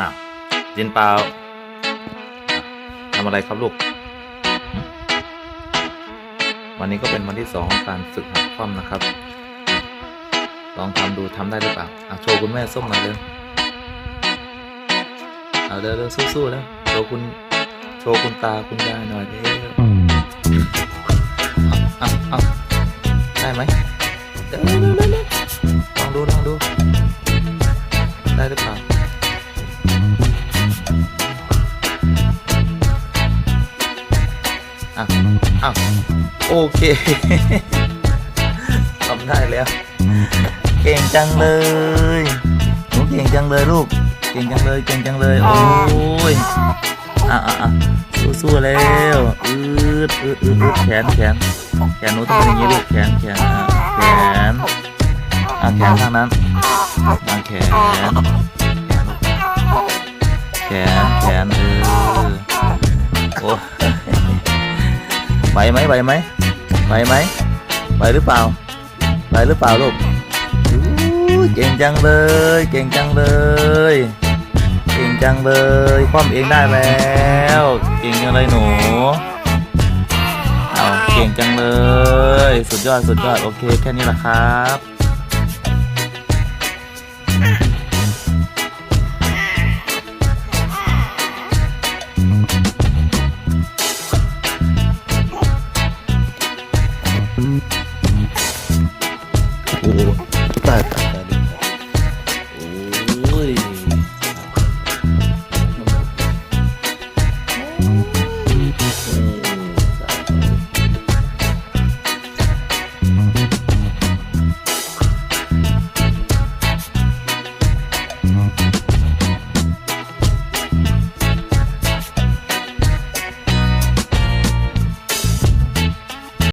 อะยินเปล่าทำอะไรครับลูก วันนี้ก็เป็นวันที่สองของการฝึกหัดคว่ำนะครับ ลองทำดูทำได้หรือเปล่าอะโชว์คุณแม่ส้มหน่อยเร็วเอาเร็วเร็วสู้ๆแล้วโชว์คุณโชว์คุณตาคุณยายหน่อยเร็วเอาเอาได้ไหมเร็วเร็วเร็วเร็วลองดูลองดู ได้หรือเปล่า อะอ้าวโอเคทำได้แล้ว เก่งจังเลยหนูเก่งจังเลยลูก เก่งจังเลย เก่งจังเลย โอ้ยอะอะอะสู้ๆแล้วอืดอืดอืดอืดแขนแขนแขนหนูต้องเป็นอย่างนี้ลูกแขนแขนอะแขนอะแขนข้างนั้นอะแขน ไหวไหมไหวไหมไหวไหมไหวหรือเปล่าไหวหรือเปล่าลูกเก่งจังเลย เก่งจังเลย เก่งจังเลยคว่ำเองได้แล้ว เก่งจังเลยหนูเอาเก่งจังเลย สุดยอดสุดยอดโอเคแค่นี้แหละครับ 我蛋仔